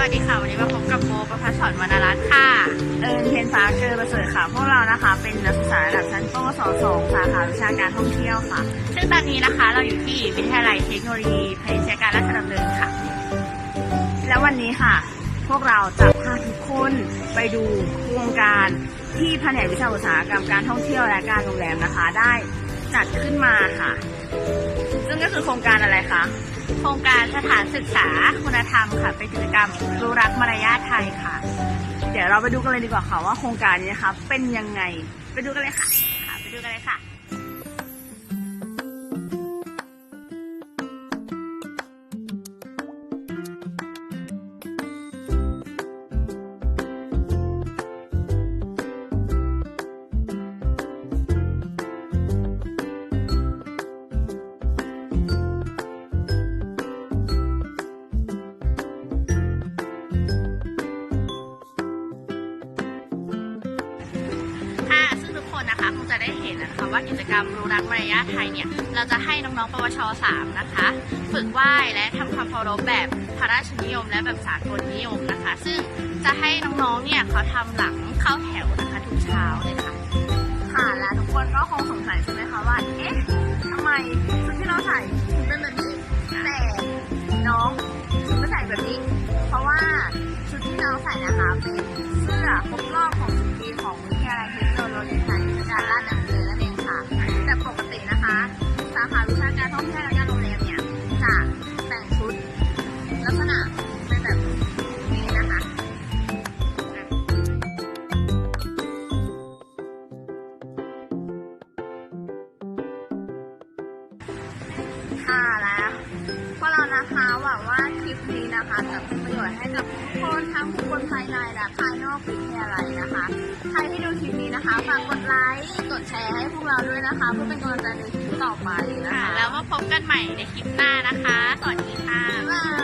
วัสดีค่ะ วันนี้มาพบกับโบประพัฒสอนวรรณรัตน์ค่ะ เอิญเพนฟ้าเกอร์ประเสริฐค่ะ พวกเรานะคะ เป็นนักศึกษาระดับชั้นปวสสองสาขาวิชาการท่องเที่ยวค่ะ ซึ่งตอนนี้นะคะเราอยู่ที่วิทยาลัยเทคโนโลยีพาณิชยการราชดำเนินค่ะ และวันนี้ค่ะ พวกเราจะพาทุกคนไปดูโครงการที่แผนกวิชาอุตสาหกรรมการท่องเที่ยวและการโรงแรมนะคะ ได้จัดขึ้นมาค่ะ ซึ่งก็คือโครงการอะไรคะ โครงการสถานศึกษาคุณธรรมค่ะ เป็นกิจกรรมรู้รักมารยาทไทยค่ะ เดี๋ยวเราไปดูกันเลยดีกว่าค่ะว่าโครงการนี้นะคะเป็นยังไงไปดูกันเลยค่ะค่ะ ไปดูกันเลยค่ะค่ะ ว่ากิจกรรมรู้รักมารยาทไทยเนี่ย เราจะให้น้องๆ ปวช 3 นะคะ ฝึกไหว้และทำความเคารพแบบพระราชนิยม และแบบสากลนิยมนะคะ ซึ่งจะให้น้องๆ เนี่ยเขาทำหลังเข้าแถวนะคะทุกเช้าเลยค่ะ ค่ะและทุกคนก็คงสงสัยใช่ไหมคะว่า เอ๊ะทำไมชุดที่เราใส่ถึงเป็นแบบนี้แต่น้องถึงไม่ใส่แบบนี้ เพราะว่าชุดที่น้องใส่นะคะเป็นาขาวิชาการท่องเที่ยวและการโรงแรมเนี่ยจะแต่งชุด ลักษณะเป็นแบบนี้นะคะค่ะแล้วพวกเรานะคะหวังว่าคลิปนี้นะคะจะเป็นประโยชน์ให้กับทุกคนทั้งคคลภายในและภายนอกวิทยาลัยนะคะ ใครที่ดูคลิปนี้นะคะฝากกดไลค์กดแชร์ให้พวกเราด้วยนะคะ เพื่อเป็นกำลังใจในคลิป ต่อไปนะค่ะคะ แล้วมาพบกันใหม่ในคลิปหน้านะคะ สวัสดีค่ะบ๊ายบาย